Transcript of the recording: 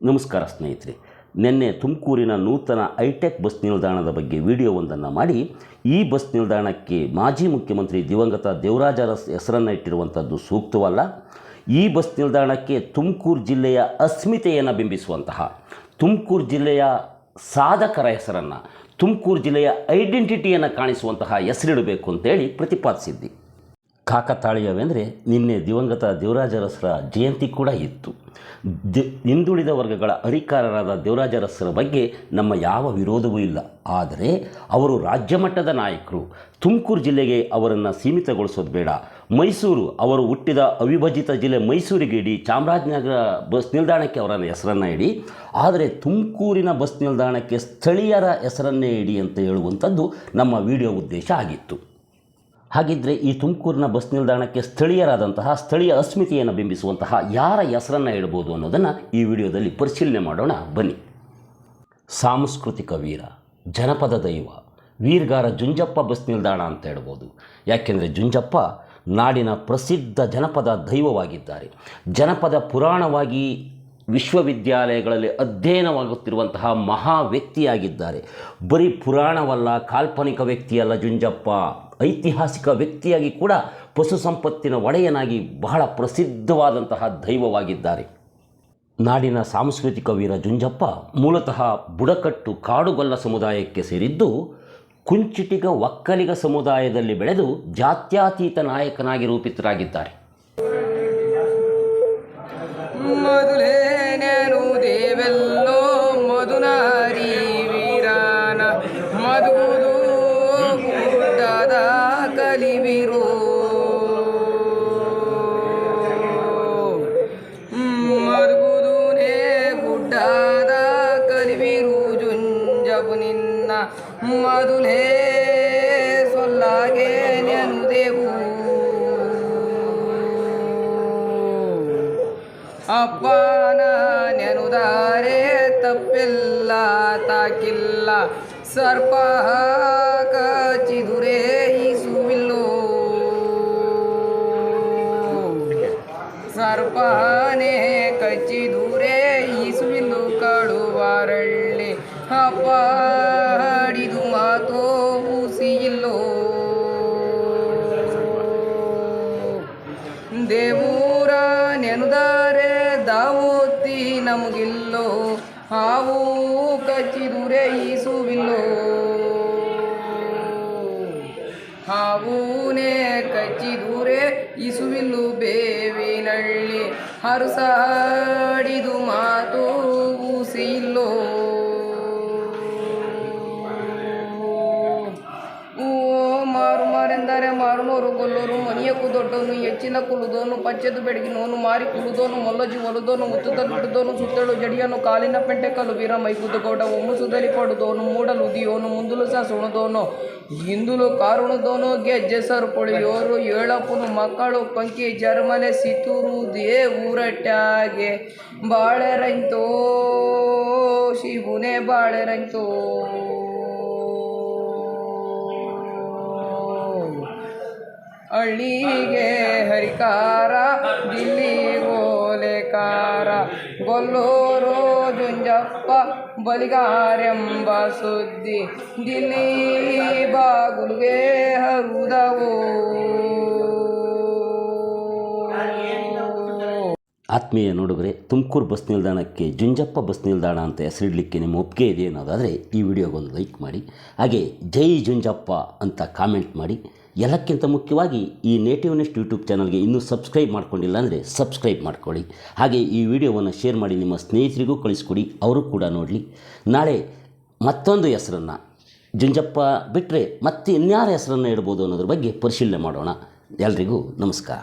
ನಮಸ್ಕಾರ ಸ್ನೇಹಿತರೆ. ನಿನ್ನೆ ತುಮಕೂರಿನ ನೂತನ ಐಟೆಕ್ ಬಸ್ ನಿಲ್ದಾಣದ ಬಗ್ಗೆ ವಿಡಿಯೋವೊಂದನ್ನು ಮಾಡಿ, ಈ ಬಸ್ ನಿಲ್ದಾಣಕ್ಕೆ ಮಾಜಿ ಮುಖ್ಯಮಂತ್ರಿ ದಿವಂಗತ ದೇವರಾಜರ ಹೆಸರನ್ನು ಇಟ್ಟಿರುವಂಥದ್ದು ಸೂಕ್ತವಲ್ಲ? ಈ ಬಸ್ ನಿಲ್ದಾಣಕ್ಕೆ ತುಮಕೂರು ಜಿಲ್ಲೆಯ ಅಸ್ಮಿತೆಯನ್ನು ಬಿಂಬಿಸುವಂತಹ, ತುಮಕೂರು ಜಿಲ್ಲೆಯ ಸಾಧಕರ ಹೆಸರನ್ನು, ತುಮಕೂರು ಜಿಲ್ಲೆಯ ಐಡೆಂಟಿಟಿಯನ್ನು ಕಾಣಿಸುವಂತಹ ಹೆಸರಿಡಬೇಕು ಅಂತೇಳಿ ಪ್ರತಿಪಾದಿಸಿದ್ದಿ ಕಾಕತಾಳೀಯವೆಂದರೆ ನಿನ್ನೆ ದಿವಂಗತ ದೇವರಾಜರಸರ ಜಯಂತಿ ಕೂಡ ಇತ್ತು. ದಿ, ಹಿಂದುಳಿದ ವರ್ಗಗಳ ಅಧಿಕಾರರಾದ ದೇವರಾಜರಸರ ಬಗ್ಗೆ ನಮ್ಮ ಯಾವ ವಿರೋಧವೂ ಇಲ್ಲ. ಆದರೆ ಅವರು ರಾಜ್ಯ ಮಟ್ಟದ ನಾಯಕರು. ತುಮಕೂರು ಜಿಲ್ಲೆಗೆ ಅವರನ್ನು ಸೀಮಿತಗೊಳಿಸೋದು ಬೇಡ. ಮೈಸೂರು ಅವರು ಹುಟ್ಟಿದ ಅವಿಭಜಿತ ಜಿಲ್ಲೆ ಮೈಸೂರಿಗೆ ಇಡಿ, ಚಾಮರಾಜನಗರ ಬಸ್ ನಿಲ್ದಾಣಕ್ಕೆ ಅವರ ಹೆಸರನ್ನು ಇಡಿ. ಆದರೆ ತುಮಕೂರಿನ ಬಸ್ ನಿಲ್ದಾಣಕ್ಕೆ ಸ್ಥಳೀಯರ ಹೆಸರನ್ನೇ ಇಡಿ ಅಂತ ಹೇಳುವಂಥದ್ದು ನಮ್ಮ ವಿಡಿಯೋ ಉದ್ದೇಶ ಆಗಿತ್ತು. ಹಾಗಿದ್ದರೆ ಈ ತುಮಕೂರಿನ ಬಸ್ ನಿಲ್ದಾಣಕ್ಕೆ ಸ್ಥಳೀಯರಾದಂತಹ ಸ್ಥಳೀಯ ಅಸ್ಮಿತೆಯನ್ನು ಬಿಂಬಿಸುವಂತಹ ಯಾರ ಹೆಸರನ್ನು ಇಡ್ಬೋದು ಅನ್ನೋದನ್ನು ಈ ವಿಡಿಯೋದಲ್ಲಿ ಪರಿಶೀಲನೆ ಮಾಡೋಣ. ಬನ್ನಿ. ಸಾಂಸ್ಕೃತಿಕ ವೀರ, ಜನಪದ ದೈವ, ವೀರ್ಗಾರ ಜುಂಜಪ್ಪ ಬಸ್ ನಿಲ್ದಾಣ ಅಂತ ಹೇಳ್ಬೋದು. ಯಾಕೆಂದರೆ ಜುಂಜಪ್ಪ ನಾಡಿನ ಪ್ರಸಿದ್ಧ ಜನಪದ ದೈವವಾಗಿದ್ದಾರೆ. ಜನಪದ ಪುರಾಣವಾಗಿ ವಿಶ್ವವಿದ್ಯಾಲಯಗಳಲ್ಲಿ ಅಧ್ಯಯನವಾಗುತ್ತಿರುವಂತಹ ಮಹಾ ವ್ಯಕ್ತಿಯಾಗಿದ್ದಾರೆ. ಬರೀ ಪುರಾಣವಲ್ಲ, ಕಾಲ್ಪನಿಕ ವ್ಯಕ್ತಿಯಲ್ಲ ಜುಂಜಪ್ಪ. ಐತಿಹಾಸಿಕ ವ್ಯಕ್ತಿಯಾಗಿ ಕೂಡ ಪಶು ಸಂಪತ್ತಿನ ಒಡೆಯನಾಗಿ ಬಹಳ ಪ್ರಸಿದ್ಧವಾದಂತಹ ದೈವವಾಗಿದ್ದಾರೆ. ನಾಡಿನ ಸಾಂಸ್ಕೃತಿಕ ವೀರ ಜುಂಜಪ್ಪ ಮೂಲತಃ ಬುಡಕಟ್ಟು ಕಾಡುಗೊಲ್ಲ ಸಮುದಾಯಕ್ಕೆ ಸೇರಿದ್ದು, ಕುಂಚಿಟಿಗ ಒಕ್ಕಲಿಗ ಸಮುದಾಯದಲ್ಲಿ ಬೆಳೆದು ಜಾತ್ಯಾತೀತ ನಾಯಕನಾಗಿ ರೂಪಿತರಾಗಿದ್ದಾರೆ. ಮಧುದು ಗುಡ್ಡದ ಕಲಿವಿರು. ನೇ ಗುಡ್ಡದ ಕಲಿವಿರು. ಜುಂಜಬು ನಿನ್ನ ಮೊದಲೇ ಸೊಲ್ಲಾಗೆ ನೆನುದೆವು. ಅಪ್ಪನ ನೆನುದಾರೆ ತಪ್ಪಿಲ್ಲ ತಾಕಿಲ್ಲ. ಸರ್ಪ ಕಚಿದುರೆ ಈಸುವಿಲ್ಲೋ. ಸರ್ಪನೆ ಕಚ್ಚಿದುರೆ ಈಸುವಿಲ್ಲು ಕಳುವಾರಳ್ಳಿ ಅಪ್ಪ ಹಿಡಿದು ಮಾತೋ ಉಸಿಯಿಲ್ಲೋ ದೇವೂರ ಹಾವು ಕಚ್ಚಿದುರೆ ಈಸುವಿಲ್ಲೋ ಕಚ್ಚಿ ಕಚ್ಚಿದುರೆ ಇಸುವಿಲ್ಲು ಬೇವಿನಳ್ಳಿ. ಹರುಸಾಡಿದು ಮಾತು ಉಸಿಲ್ಲೋ ಮನಿಯಕ್ಕೂ ದೊಡ್ಡವನು, ಹೆಚ್ಚಿನ ಕುಲುದೋನು ಪಚ್ಚೆದು ಬೆಡಗಿನೋನು ಮಾರಿ ಕುಲುದೋನು ಮೊಲ್ಲಜಿ ಒಲುದೋನು ಉತ್ತದ ಬಿಡುದೋನು ಸುತ್ತಳು ಜಡಿಯನು ಕಾಲಿನ ಪೆಂಟೆ ಕಲು ವೀರ ಮೈಗುದ್ದಗೌಡ ಗೌಡ ಪಡುದೋನು ಮೂಡಲು ಮೂಡಲುದಿಯೋನು ಮುಂದುಲು ಸುಣದೋನು ಹಿಂದುಲು ಕಾರುಣದೋನು ಗೆಜ್ಜೆ ಸರುಪುಳಿಯೋರು ಏಳಪ್ಪನು, ಮಕ್ಕಳು ಪಂಕಿ ಜರ್ಮಲೆ ಸಿತೂರು ದೇ ಊರಟ್ಟಾಗೆ ಬಾಳೆ ರೈತೋ ಶಿವುನೇ ಬಾಳೆ ಹಳ್ಳಿಗೆ ಹರಿಕಾರ, ದಿಲ್ಲಿ ಓಲೆಕಾರ ಗೊಲ್ಲೂರು ಜುಂಜಪ್ಪ ಬಲಿಗಾರೆಂಬ ಸುದ್ದಿ. ದಿಲ್ಲಿ ಬಾಗುಲ್ಗೆ ಹರುದವು. ಆತ್ಮೀಯ ನೋಡುಗರೆ, ತುಮಕೂರು ಬಸ್ ನಿಲ್ದಾಣಕ್ಕೆ ಜುಂಜಪ್ಪ ಬಸ್ ನಿಲ್ದಾಣ ಅಂತ ಹೆಸರಿಡಲಿಕ್ಕೆ ನಿಮ್ಮ ಒಪ್ಪಿಗೆ ಇದೆ ಅನ್ನೋದಾದರೆ ಈ ವಿಡಿಯೋಗೊಂದು ಲೈಕ್ ಮಾಡಿ, ಹಾಗೆ ಜೈ ಜುಂಜಪ್ಪ ಅಂತ ಕಾಮೆಂಟ್ ಮಾಡಿ ಎಲ್ಲಕ್ಕಿಂತ ಮುಖ್ಯವಾಗಿ ಈ ನೇಟಿವ್ ನೆಸ್ಟ್ ಯೂಟ್ಯೂಬ್ ಚಾನಲ್ಗೆ ಇನ್ನೂ ಸಬ್ಸ್ಕ್ರೈಬ್ ಮಾಡ್ಕೊಂಡಿಲ್ಲ ಅಂದರೆ ಸಬ್ಸ್ಕ್ರೈಬ್ ಮಾಡ್ಕೊಳ್ಳಿ. ಹಾಗೆ ಈ ವಿಡಿಯೋವನ್ನು ಶೇರ್ ಮಾಡಿ, ನಿಮ್ಮ ಸ್ನೇಹಿತರಿಗೂ ಕಳಿಸ್ಕೊಡಿ, ಅವರು ಕೂಡ ನೋಡಲಿ. ನಾಳೆ ಮತ್ತೊಂದು ಹೆಸರನ್ನು, ಜುಂಜಪ್ಪ ಬಿಟ್ಟರೆ ಮತ್ತೆ ಇನ್ಯಾರ ಹೆಸರನ್ನು ಇಡ್ಬೋದು ಅನ್ನೋದ್ರ ಬಗ್ಗೆ ಪರಿಶೀಲನೆ ಮಾಡೋಣ. ಎಲ್ರಿಗೂ ನಮಸ್ಕಾರ.